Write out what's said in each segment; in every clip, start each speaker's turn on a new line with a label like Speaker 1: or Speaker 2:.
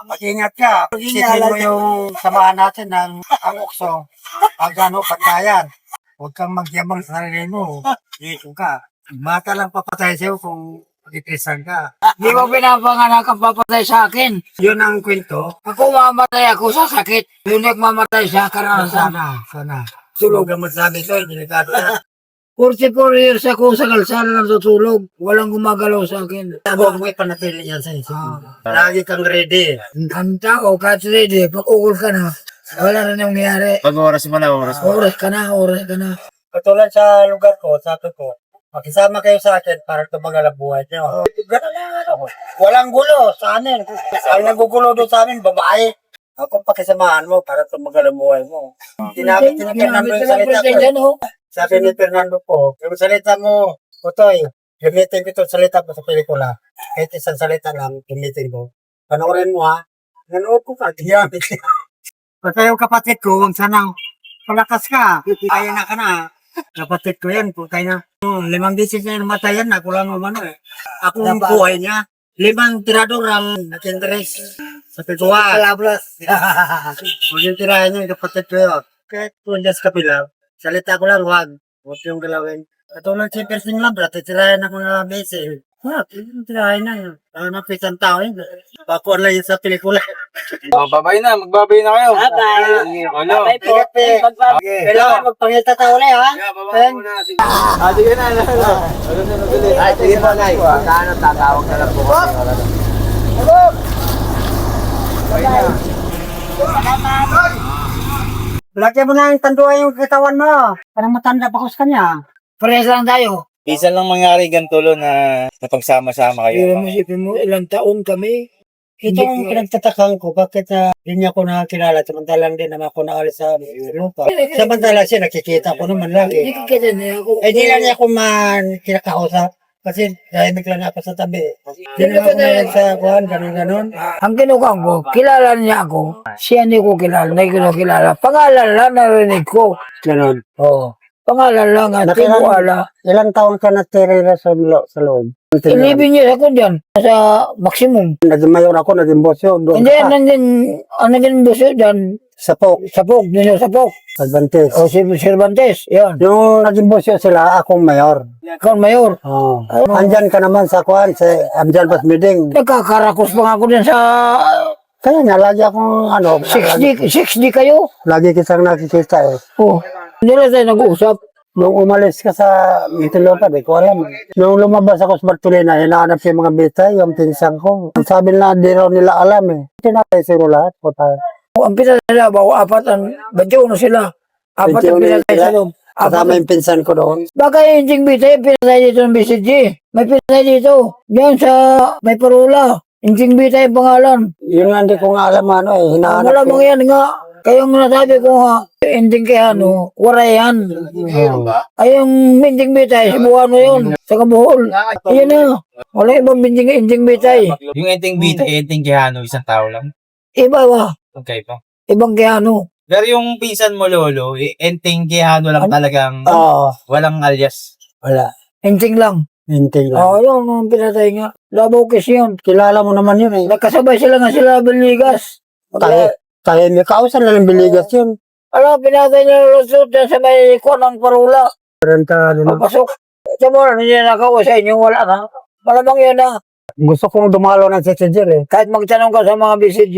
Speaker 1: Mag-ingat ka. Isipin mo yung samahan natin ng ang ukso. Pag ano, pagkayan. Huwag kang magyamang sa sarili mo. Dito ka. Mata lang papatay sa'yo kung ipisan ka.
Speaker 2: Di mo pinapanganak ang papatay sa akin.
Speaker 1: Yun ang kwento.
Speaker 2: Ako mamatay ako sa sakit. Yung nagmamatay sa karanasan.
Speaker 1: Sana, sana. Tulog ang masabi ko, delikado na.
Speaker 2: 44 years ako sa kalsada natutulog. Walang gumagalaw sa akin.
Speaker 1: Huwag mo ipanatili yan sa isip mo. Lagi kang ready.
Speaker 2: Ang tao, kahit ready, pag ukol ka na, wala rin yung nangyari.
Speaker 3: Pag oras mo na, oras mo.
Speaker 2: Oras ka na, oras ka na.
Speaker 1: Katulad sa lugar ko, sabi ko, makisama kayo sa akin para tumagal ang buhay niyo. Ganun lang ako. Walang gulo sa amin. Ang nagugulo doon sa amin, babae. Ako pakisamahan mo para tumagal ang buhay mo. Tinamit ni Fernando yung salita ko. Sabi ni Fernando po, yung salita mo, Utoy, gamitin ko itong salita mo sa pelikula. Kahit isang salita lang, gamitin ko. Panoorin mo ha. Nanood ko ka, ginamit niya. Basta yung kapatid ko, huwag sanang palakas ka. Kaya na ka na. Kapatid ko yan, putay na. Oh, limang bisis na namatay yan, ako lang naman eh. Ako ang buhay niya. Limang tirador ang nakinteres sa pituwa. Palabras. Huwag yung tirahan niya, kapatid ko yun. Kahit kung sa kapila, salita ko lang, huwag. Huwag yung galawin. Katulad si Persing Labra, titirahan ako na beses. Ha, yung tirahan na yun. Ang napitan tao yun. Pakuan lang yun sa pelikula.
Speaker 3: Oh, babay na, magbabay na kayo.
Speaker 2: Bye-bye.
Speaker 3: Ano?
Speaker 1: Ingat eh. Kailangan magpangita tao ulit ha.
Speaker 3: babay muna. Ah, sige na. Ano na? Ano na, nabili?
Speaker 4: Ay, sige po, Nay. Kano, tatawag na lang po kami.
Speaker 1: Lagyan mo na yung tanduan yung katawan mo. Parang matanda pa ko sa kanya.
Speaker 2: Parehas lang tayo.
Speaker 3: Isa lang mangyari gantulo na napagsama-sama kayo.
Speaker 2: Pero isipin mo, ilang taon kami.
Speaker 1: Ito ang pinagtatakang ko, bakit uh, hindi niya ako nakakilala, samantalang din naman ako naalis sa lupa. Samantala siya, nakikita ko naman
Speaker 2: Hindi
Speaker 1: lagi.
Speaker 2: ko kita niya ako.
Speaker 1: Eh, di lang niya ako man kinakausap. Kasi dahil lang ako sa tabi. Di lang ako naman sa kuhan, ganun-ganun.
Speaker 2: Ang kinukuha ko, kilala niya ako. Siya hindi ko kilala, hindi ko na kilala. Pangalan lang narinig ko.
Speaker 1: Ganun.
Speaker 2: Oo. Pangalan lang at
Speaker 1: Nakilang-
Speaker 2: tinuwala.
Speaker 1: Ilang taon ka sa, lo- sa loob?
Speaker 2: 11 years ako dyan. Sa maximum.
Speaker 1: Naging mayor ako, naging boss yun. Doon
Speaker 2: Hindi,
Speaker 1: ka.
Speaker 2: nandun, ang naging buso dyan,
Speaker 1: Sa POK,
Speaker 2: Sapog, nino Sapog.
Speaker 1: Advantage.
Speaker 2: O si Cervantes, yan.
Speaker 1: Yung naging boss yun sila, akong mayor.
Speaker 2: Ikaw, mayor.
Speaker 1: Oh.
Speaker 2: Ano?
Speaker 1: Andyan ka naman sa kuhan, sa Amjan Bas Meeting.
Speaker 2: Nagkakarakos pa nga ako dyan sa
Speaker 1: Kaya nga, lagi akong ano,
Speaker 2: 6D, 6D kayo.
Speaker 1: lagi kitang nakikita eh.
Speaker 2: Oh. Hindi na tayo nag-uusap.
Speaker 1: Nung umalis ka sa Mintilopa, di ko alam. Nung lumabas ako sa Bartolina, hinahanap siya yung mga bitay, yung pinsan ko. Sabi na, di raw nila alam eh. Tinatay siguro lahat po tayo.
Speaker 2: Ang pinatay nila, bago apat ang, 21 sila. Apat ang
Speaker 1: 21
Speaker 2: pinatay
Speaker 1: sila?
Speaker 2: sa loob.
Speaker 1: Kasama
Speaker 2: ang,
Speaker 1: yung pinsan ko doon.
Speaker 2: bagay yung Jing Bitay, pinatay dito ng BCG. May pinatay dito. Diyan sa, may parula. Yung Jing Bitay ang pangalan.
Speaker 1: Yun nga, hindi ko nga alam ano eh.
Speaker 2: Ang
Speaker 1: Hinahanap
Speaker 2: wala mga yan nga. Kaya nga nasabi ko nga, ending kay ano, warayan. Ay, yung binding bitay, subukan mo yun, sa kabuhol. Ayan na, wala ibang binding, ending bitay.
Speaker 3: Yung enting bita, enting kihano, isang tao lang.
Speaker 2: Iba ba?
Speaker 3: Okay pa.
Speaker 2: Ibang kay ano.
Speaker 3: Pero yung pinsan mo, Lolo, eh, enting kihano lang talagang
Speaker 1: Oo,
Speaker 3: walang alias.
Speaker 1: wala.
Speaker 2: Ending lang.
Speaker 1: Hintay lang.
Speaker 2: Oo, yun, yung pinatay nga. Labaw kasi yun.
Speaker 1: Kilala mo naman yun eh.
Speaker 2: Nagkasabay sila nga sila Beligas.
Speaker 1: Tayo, tayo may kausan na ng biligas yun.
Speaker 2: Alam, pinatay niya ng dyan sa may kuwan ng parula.
Speaker 1: Renta, ano na.
Speaker 2: Papasok. Ito mo, hindi niya nakawa sa inyo, wala na. Malamang yun na.
Speaker 1: Gusto kong dumalo ng Citizen eh.
Speaker 2: Kahit magtanong ka sa mga BCG.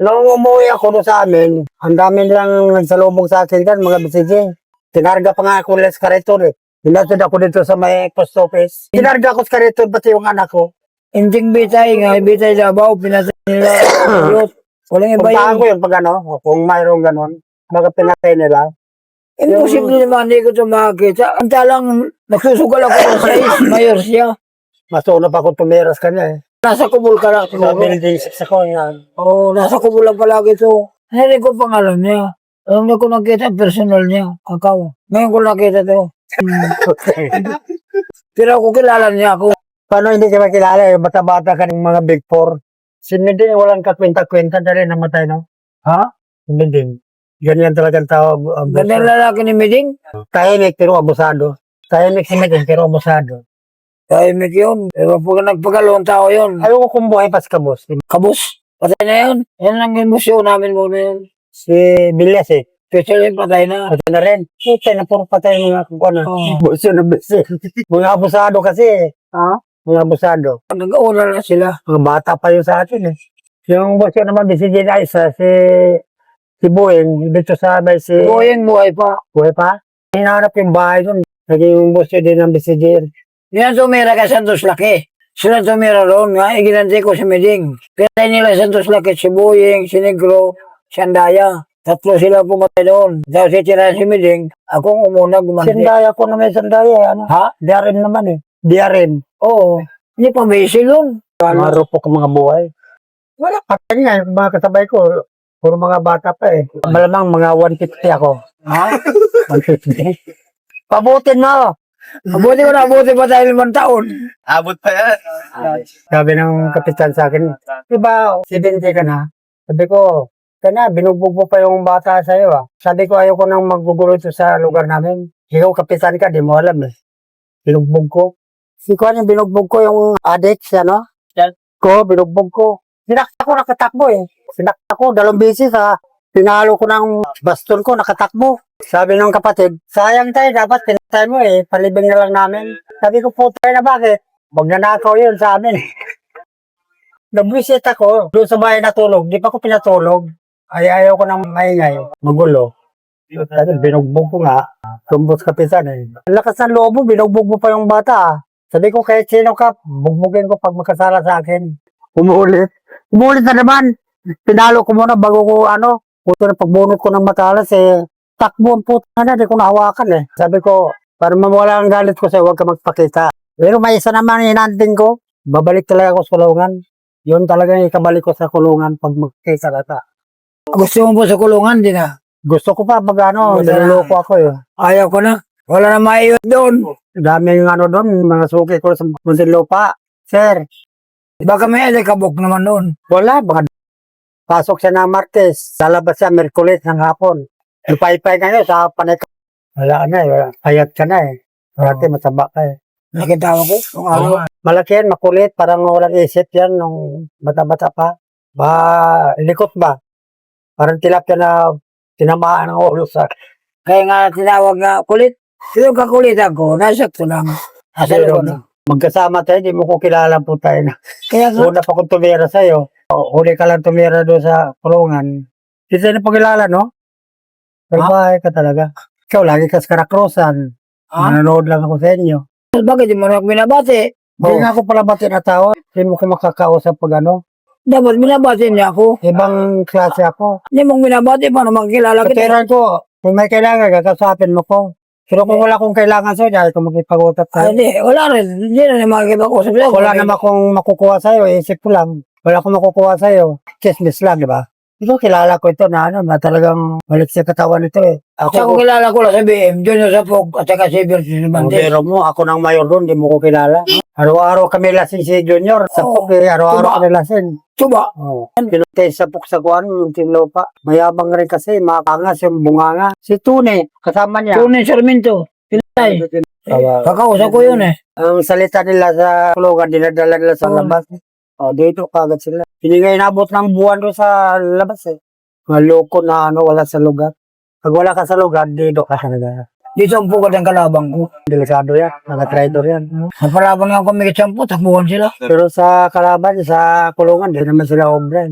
Speaker 1: Nung umuwi ako doon sa amin, ang dami nilang nagsalubong sa akin kan, mga bisige. Tinarga pa nga ako sa kariton eh. Hinatid ako dito sa may post office. Tinarga ko sa kariton, pati yung anak ko.
Speaker 2: Ending bitay nga, bitay Davao, pinatay nila. Walang iba
Speaker 1: Puntahan
Speaker 2: yun.
Speaker 1: ko yun pag ano, kung mayroong ganon. Baka pinatay nila.
Speaker 2: Imposible naman hindi ko ito makakita. Ang talang nagsusugal ako ng size, mayor siya.
Speaker 1: Masuna pa ako tumiras kanya eh.
Speaker 2: Nasa kubul ka lang
Speaker 1: Sa building 6 ako yan.
Speaker 2: Oo, nasa kubul lang palagi ito. Hindi ko pangalan niya. Alam ko nakita personal niya, akaw. Ngayon ko nakita ito. Pero ako kilala niya ako.
Speaker 1: Paano hindi ka makilala eh? Bata-bata ka ng mga big four. Si Minding, walang kakwenta-kwenta dali namatay, no? Ha? Si Minding. Ganyan tawag. ang
Speaker 2: Ganda
Speaker 1: boss.
Speaker 2: lalaki ni Meding.
Speaker 1: Tahimik pero abusado. Tahimik si Minding pero abusado.
Speaker 2: Tahimik yun. Pero pag nagpagalawang tao yun.
Speaker 1: Ayaw ko kung buhay pas ka, boss.
Speaker 2: Kabus. Patay na yun. Yan lang yung museo namin muna yun.
Speaker 1: Si Bilyas eh.
Speaker 2: Special yun, patay na.
Speaker 1: Patay na rin. Patay na puro patay mga kung ano.
Speaker 2: Oo.
Speaker 1: Buso na buso. Mga abusado kasi eh. Ha? Mga abusado.
Speaker 2: Nag-owner na sila.
Speaker 1: Mga bata pa yun sa atin eh. Yung boss ko naman, si Jin Isa, si si Boeing, dito sa may si
Speaker 2: Boyeng buhay pa.
Speaker 1: Buhay pa. Hinahanap yung bahay doon. Naging boss yun din ng BCJ.
Speaker 2: Yan tumira kay Santos Laki. Sila tumira roon nga, iginante ko si Meding. Pinatay nila Santos Laki, si Boyeng, si Negro, si Andaya. Tatlo sila pumatay doon. Tapos si Tira si Meding, akong umuna gumanti.
Speaker 1: Sandaya ko na may sandaya. Ano?
Speaker 2: Ha?
Speaker 1: Diarin naman eh. Diarin.
Speaker 2: Oo. Hindi pa basic doon.
Speaker 1: Mga rupok ang mga buhay. Wala pa. Kanya, mga kasabay ko, puro mga bata pa eh. Malamang mga 150 ako.
Speaker 2: Ha?
Speaker 1: 150. Pabutin mo!
Speaker 2: Mabuti ko na, mabuti pa tayo limang taon.
Speaker 3: Abot pa yan.
Speaker 1: Sabi ng kapitan sa akin, diba, 70 ka na? Sabi ko, kana, binugbog mo pa yung bata sa'yo ah. Sabi ko, ayoko nang maggugulo ito sa lugar namin. Ikaw, kapitan ka, di mo alam eh. Binugbog ko. Si Kwan yung binugbog ko yung adik, ano?
Speaker 3: Yan.
Speaker 1: Ko, binugbog ko. Sinakta ko, nakatakbo eh. Sinakta ko, dalawang beses ha. Pinalo ko ng baston ko, nakatakbo. Sabi ng kapatid, sayang tayo, dapat pinatay mo eh. Palibing na lang namin. Sabi ko, putay na bakit? Huwag nanakaw yun sa amin. Nabwisit ako, doon sa bahay natulog, di pa ko pinatulog. Ay ayaw ko nang maingay, magulo. Sabi, binugbog ko nga. Tumbos kapitan eh. Lakas ng loob mo, binugbog mo pa yung bata ah. Sabi ko, kahit sino ka, bugbugin ko pag makasala sa akin. Umuulit. Umuulit na naman. Pinalo ko muna bago ko ano, puto na pagbunot ko ng matalas eh. Takbo ang puta na, di ko nahawakan eh. Sabi ko, para mawala ang galit ko sa'yo, huwag ka magpakita. Pero may isa naman inanting ko, babalik talaga ako sa kulungan. Yun talaga yung ikabalik ko sa kulungan pag magkita ka.
Speaker 2: Gusto mo po sa kulungan, di na.
Speaker 1: Gusto ko pa pag ano,
Speaker 2: na.
Speaker 1: niloloko ako eh.
Speaker 2: Ayaw ko na. Wala na maiwan doon.
Speaker 1: Dami yung ano doon, mga suki ko sa Muntinlupa. Sir,
Speaker 2: Baka may alikabok naman doon.
Speaker 1: wala, baka pasok siya ng Martes, lalabas siya Merkulis ng hapon. Lupay-pay ngayon sa panay ka. Wala na eh, wala. Ayat ka na eh. Dati mataba ka eh.
Speaker 2: Nakita ko. Kung ano.
Speaker 1: Malaki yan, makulit, parang walang isip yan nung bata-bata pa. Ba, likot ba? Parang tilapia na tinamaan ng ulo sa
Speaker 2: Kaya nga tinawag nga kulit. Yung kakulitan ko, nasakto lang. Nasa
Speaker 1: Pero,
Speaker 2: loob na.
Speaker 1: magkasama tayo, di mo ko kilala po tayo na.
Speaker 2: Kaya nga,
Speaker 1: Una pa kong tumira sa'yo. O, Huli ka lang tumira doon sa kulungan. Hindi tayo na pagkilala, no? Pero bahay ka talaga. Ikaw, lagi ka sa karakrosan.
Speaker 2: ha?
Speaker 1: Nanonood lang ako sa inyo.
Speaker 2: Bakit di mo na ako binabati?
Speaker 1: Hindi
Speaker 2: Oh.
Speaker 1: nga ako pala bati na tao. Hindi mo ko makakausap pag ano.
Speaker 2: Dapat binabati niya ako.
Speaker 1: Ibang klase ako.
Speaker 2: Hindi mong binabati, paano makikilala kita?
Speaker 1: Katiran ko, kung may kailangan, kakasapin mo ko. Pero kung wala kong kailangan sa'yo, dahil kung makipag-utap
Speaker 2: Ay,
Speaker 1: tayo.
Speaker 2: hindi, wala rin. Hindi na naman makikipag-usap sa'yo.
Speaker 1: Wala naman akong makukuha sa'yo, isip ko lang. Wala akong makukuha sa'yo. Chismis lang, di ba? Ito, kilala ko ito na ano, na talagang balik sa katawan ito eh. Ako,
Speaker 2: Sa ko kilala ko lang sa BM, Junior Sapog, at saka si
Speaker 1: biro mo, ako nang mayor doon, di mo ko kilala. Araw-araw kami lasing si Junior. Sa
Speaker 2: Oo.
Speaker 1: Puk, eh, araw-araw kami lasing.
Speaker 2: Tuba.
Speaker 1: Oh. Pinutay sa Puk sa kuwan, yung tinlopa. Mayabang rin kasi, makangas yung bunganga. Si Tune, kasama niya.
Speaker 2: Tunay Sarmiento. Pinatay. Kakausap ko yun eh.
Speaker 1: Ang salita nila sa kulungan, dinadala nila sa
Speaker 2: Oo.
Speaker 1: labas. O, dito kagad sila. Pinigay nabot ng buwan doon sa labas eh. Mga loko na ano, wala sa lugar. Pag wala ka sa lugar, dito ka talaga.
Speaker 2: Dito ang pugad ng kalabang ko.
Speaker 1: Delikado yan, mga traitor yan.
Speaker 2: Napalaban nga ako may sampo, takbuhan sila.
Speaker 1: Pero sa kalaban, sa kulungan, di naman sila obra.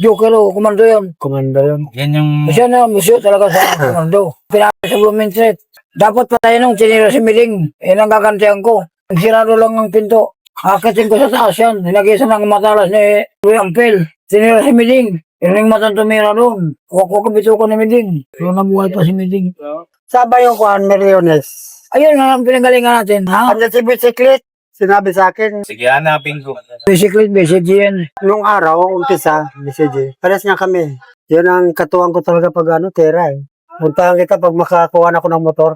Speaker 2: Joker o, kumando yun.
Speaker 1: Komando yun.
Speaker 3: Yan yung...
Speaker 2: Siya na, musyo talaga sa kumando. Pinaka sa Blooming Street. Dapat patay nung tinira si Miling. Eh, ang gagantihan ko. Sirado lang ang pinto. Akitin ko sa taas yan. Hinagisa ng matalas ni Louis Ampel. Tinira si Miling. Yun yung matang tumira doon. Huwag ko kabito ko ni Miling. Yung nabuhay pa si Miling.
Speaker 1: Saba yung kuhan, Meriones.
Speaker 2: Ayun ang pinanggalingan natin, ha?
Speaker 1: Ano si Bisiklet? Sinabi sa akin,
Speaker 3: Sige, hanapin ko.
Speaker 2: Basically, basic yan.
Speaker 1: nung araw, umpisa, BCG, pares nga kami. Yun ang katuwang ko talaga pag ano, tera eh. Puntahan kita pag makakuha na ako ng motor.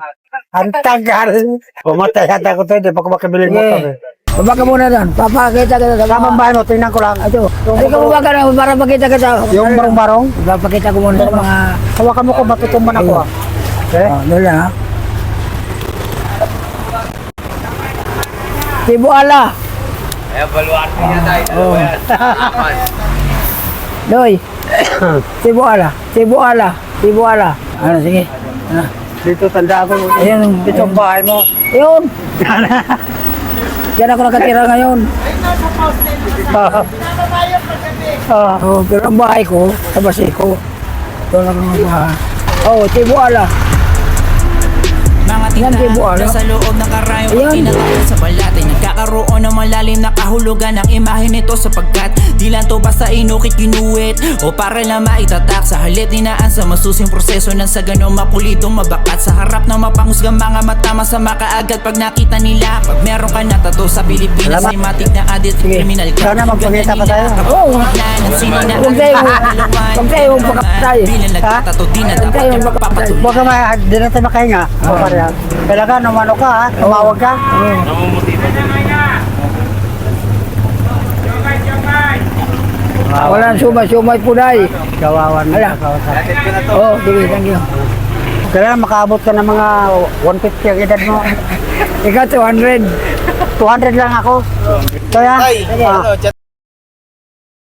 Speaker 1: Ang tagal. Pumatay hata ko to, hindi pa ako makabili ng motor eh.
Speaker 2: Baba ka muna doon. Papakita kita sa
Speaker 1: Tamang bahay mo, tingnan ko lang.
Speaker 2: Ito. Ay, ka baba ka na para pakita kita.
Speaker 1: Yung barong-barong,
Speaker 2: Papakita ko muna sa mga...
Speaker 1: hawakan mo ko, matutumban ako ah. Eh?
Speaker 2: Oh, doon lang, ha? Tibo ala.
Speaker 3: Kaya baluarte niya tayo.
Speaker 2: Oo.
Speaker 3: Yan. Aman.
Speaker 2: Doy. Cebu ala. Cebu ala. Cebu ala. Ano, sige. Ano?
Speaker 1: Dito tanda ako.
Speaker 2: Ayun.
Speaker 1: Dito ang bahay mo.
Speaker 2: Ayun. Diyan ako nakatira ngayon.
Speaker 1: Ah,
Speaker 2: Oh, pero ang bahay ko, sa Basico. Doon ako ng bahay. Oh, Cebu ala.
Speaker 5: Mga dyan sa loob ng karayong tinatawag sa balate Nagkakaroon ng malalim na kahulugan ang imahe nito sapagkat Di lang to basta inukit ginuwit o para lang maitatak Sa halit dinaan sa masusing proseso ng sa ganong mapulitong mabakat Sa harap ng mapangusgang mga mata masama kaagad pag nakita nila Pag meron ka na tato sa Pilipinas
Speaker 1: Salamat.
Speaker 5: ay matik na adit criminal ka
Speaker 1: Sana magpakita pa tayo.
Speaker 2: Oo. Huwag tayo, huwag tayo.
Speaker 5: Bilang nagtatato di na
Speaker 2: Huwag tayo
Speaker 5: yung
Speaker 2: magpakatay.
Speaker 5: magpapatuloy
Speaker 1: Huwag ka ma, di na tayo makahinga. Kailangan umano ka ha, tumawag ka.
Speaker 2: Wala nang sumay-sumay po dahil.
Speaker 1: Kawawan mo.
Speaker 2: Ala. Oh, sige, thank you.
Speaker 1: Kailangan makaabot ka ng mga 150 ang edad mo.
Speaker 2: Ikaw 200.
Speaker 1: 200 lang ako. Kaya,
Speaker 3: Tay,
Speaker 1: ah,
Speaker 3: ano,